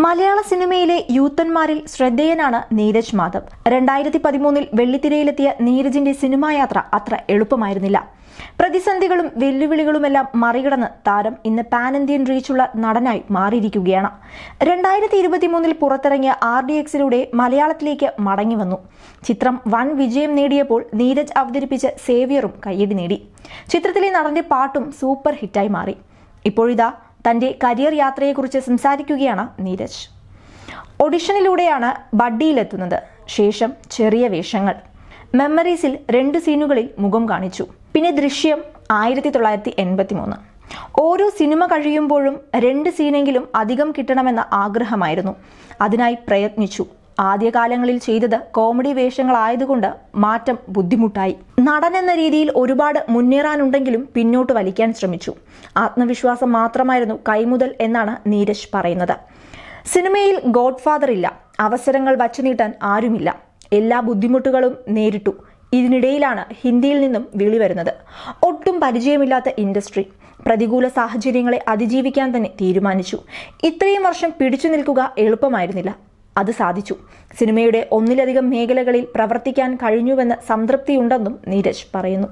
മലയാള സിനിമയിലെ യൂത്തന്മാരിൽ ശ്രദ്ധേയനാണ് നീരജ് മാധവ്. രണ്ടായിരത്തി പതിമൂന്നിൽ വെള്ളിത്തിരയിലെത്തിയ നീരജിന്റെ സിനിമാ യാത്ര അത്ര എളുപ്പമായിരുന്നില്ല. പ്രതിസന്ധികളും വെല്ലുവിളികളുമെല്ലാം മറികടന്ന് താരം ഇന്ന് പാൻ ഇന്ത്യൻ റീച്ചുള്ള നടനായി മാറിയിരിക്കുകയാണ്. രണ്ടായിരത്തി ഇരുപത്തിമൂന്നിൽ പുറത്തിറങ്ങിയ ആർ ഡി എക്സിലൂടെ മലയാളത്തിലേക്ക് മടങ്ങി വന്നു. ചിത്രം വൻ വിജയം നേടിയപ്പോൾ നീരജ് അവതരിപ്പിച്ച സേവിയറും കയ്യടി നേടി. ചിത്രത്തിലെ നടന്റെ പാട്ടും സൂപ്പർ ഹിറ്റായി മാറി. ഇപ്പോഴിതാ തന്റെ കരിയർ യാത്രയെക്കുറിച്ച് സംസാരിക്കുകയാണ് നീരജ്. ഒഡിഷനിലൂടെയാണ് ബഡ്ഡിയിലെത്തുന്നത്. ശേഷം ചെറിയ വേഷങ്ങൾ. മെമ്മറീസിൽ രണ്ട് സീനുകളിൽ മുഖം കാണിച്ചു. പിന്നെ ദൃശ്യം ആയിരത്തി തൊള്ളായിരത്തി എൺപത്തി മൂന്ന് ഓരോ സിനിമ കഴിയുമ്പോഴും രണ്ട് സീനെങ്കിലും അധികം കിട്ടണമെന്ന ആഗ്രഹമായിരുന്നു. അതിനായി പ്രയത്നിച്ചു. ആദ്യകാലങ്ങളിൽ ചെയ്തത് കോമഡി വേഷങ്ങളായതുകൊണ്ട് മാറ്റം ബുദ്ധിമുട്ടായി. നടൻ എന്ന രീതിയിൽ ഒരുപാട് മുന്നേറാനുണ്ടെങ്കിലും പിന്നോട്ട് വലിക്കാൻ ശ്രമിച്ചു. ആത്മവിശ്വാസം മാത്രമായിരുന്നു കൈമുതൽ എന്നാണ് നീരജ് പറയുന്നത്. സിനിമയിൽ ഗോഡ്ഫാദർ ഇല്ല. അവസരങ്ങൾ വച്ചു നീട്ടാൻ ആരുമില്ല. എല്ലാ ബുദ്ധിമുട്ടുകളും നേരിട്ടു. ഇതിനിടയിലാണ് ഹിന്ദിയിൽ നിന്നും വിളി വരുന്നത്. ഒട്ടും പരിചയമില്ലാത്ത ഇൻഡസ്ട്രി. പ്രതികൂല സാഹചര്യങ്ങളെ അതിജീവിക്കാൻ തന്നെ തീരുമാനിച്ചു. ഇത്രയും വർഷം പിടിച്ചു നിൽക്കുക എളുപ്പമായിരുന്നില്ല. അത് സാധിച്ചു. സിനിമയുടെ ഒന്നിലധികം മേഖലകളിൽ പ്രവർത്തിക്കാൻ കഴിഞ്ഞുവെന്ന് സംതൃപ്തിയുണ്ടെന്നും നീരജ് പറയുന്നു.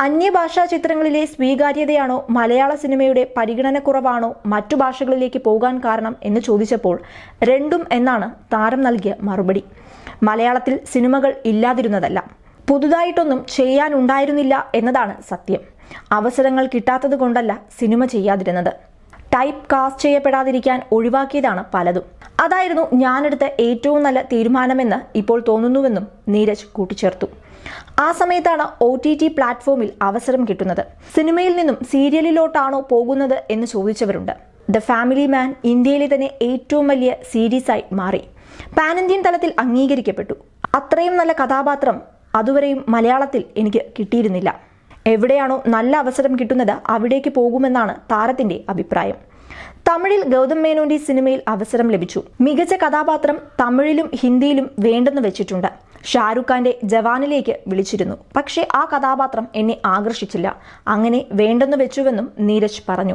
അന്യഭാഷാ ചിത്രങ്ങളിലെ സ്വീകാര്യതയാണോ മലയാള സിനിമയുടെ പരിഗണനക്കുറവാണോ മറ്റു ഭാഷകളിലേക്ക് പോകാൻ കാരണം എന്ന് ചോദിച്ചപ്പോൾ രണ്ടും എന്നാണ് താരം നൽകിയ മറുപടി. മലയാളത്തിൽ സിനിമകൾ ഇല്ലാതിരുന്നതല്ല. പുതുതായിട്ടൊന്നും ചെയ്യാനുണ്ടായിരുന്നില്ല എന്നതാണ് സത്യം. അവസരങ്ങൾ കിട്ടാത്തത് കൊണ്ടല്ല സിനിമ ചെയ്യാതിരുന്നത്. ടൈപ്പ് കാസ്റ്റ് ചെയ്യപ്പെടാതിരിക്കാൻ ഒഴിവാക്കിയതാണ് പലതും. അതായിരുന്നു ഞാനെടുത്ത ഏറ്റവും നല്ല തീരുമാനമെന്ന് ഇപ്പോൾ തോന്നുന്നുവെന്നും നീരജ് കൂട്ടിച്ചേർത്തു. ആ സമയത്താണ് ഒ ടി ടി പ്ലാറ്റ്ഫോമിൽ അവസരം കിട്ടുന്നത്. സിനിമയിൽ നിന്നും സീരിയലിലോട്ടാണോ പോകുന്നത് എന്ന് ചോദിച്ചവരുണ്ട്. ദ ഫാമിലി മാൻ ഇന്ത്യയിലെ തന്നെ ഏറ്റവും വലിയ സീരീസായി മാറി. പാൻ ഇന്ത്യൻ തലത്തിൽ അംഗീകരിക്കപ്പെട്ടു. അത്രയും നല്ല കഥാപാത്രം അതുവരെയും മലയാളത്തിൽ എനിക്ക് കിട്ടിയിരുന്നില്ല. എവിടെയാണോ നല്ല അവസരം കിട്ടുന്നത് അവിടേക്ക് പോകുമെന്നാണ് താരത്തിന്റെ അഭിപ്രായം. തമിഴിൽ ഗൗതം മേനോന്റെ സിനിമയിൽ അവസരം ലഭിച്ചു. മികച്ച കഥാപാത്രം തമിഴിലും ഹിന്ദിയിലും വേണ്ടെന്ന് വെച്ചിട്ടുണ്ട്. ഷാരൂഖ് ഖാന്റെ ജവാനിലേക്ക് വിളിച്ചിരുന്നു. പക്ഷേ ആ കഥാപാത്രം എന്നെ ആകർഷിച്ചില്ല. അങ്ങനെ വേണ്ടെന്ന് വെച്ചുവെന്നും നീരജ് പറഞ്ഞു.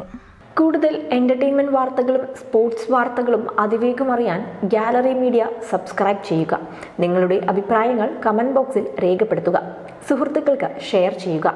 കൂടുതൽ എന്റർടൈൻമെന്റ് വാർത്തകളും സ്പോർട്സ് വാർത്തകളും അതിവേഗം അറിയാൻ ഗാലറി മീഡിയ സബ്സ്ക്രൈബ് ചെയ്യുക. നിങ്ങളുടെ അഭിപ്രായങ്ങൾ കമന്റ് ബോക്സിൽ രേഖപ്പെടുത്തുക. സുഹൃത്തുക്കൾക്ക് ഷെയർ ചെയ്യുക.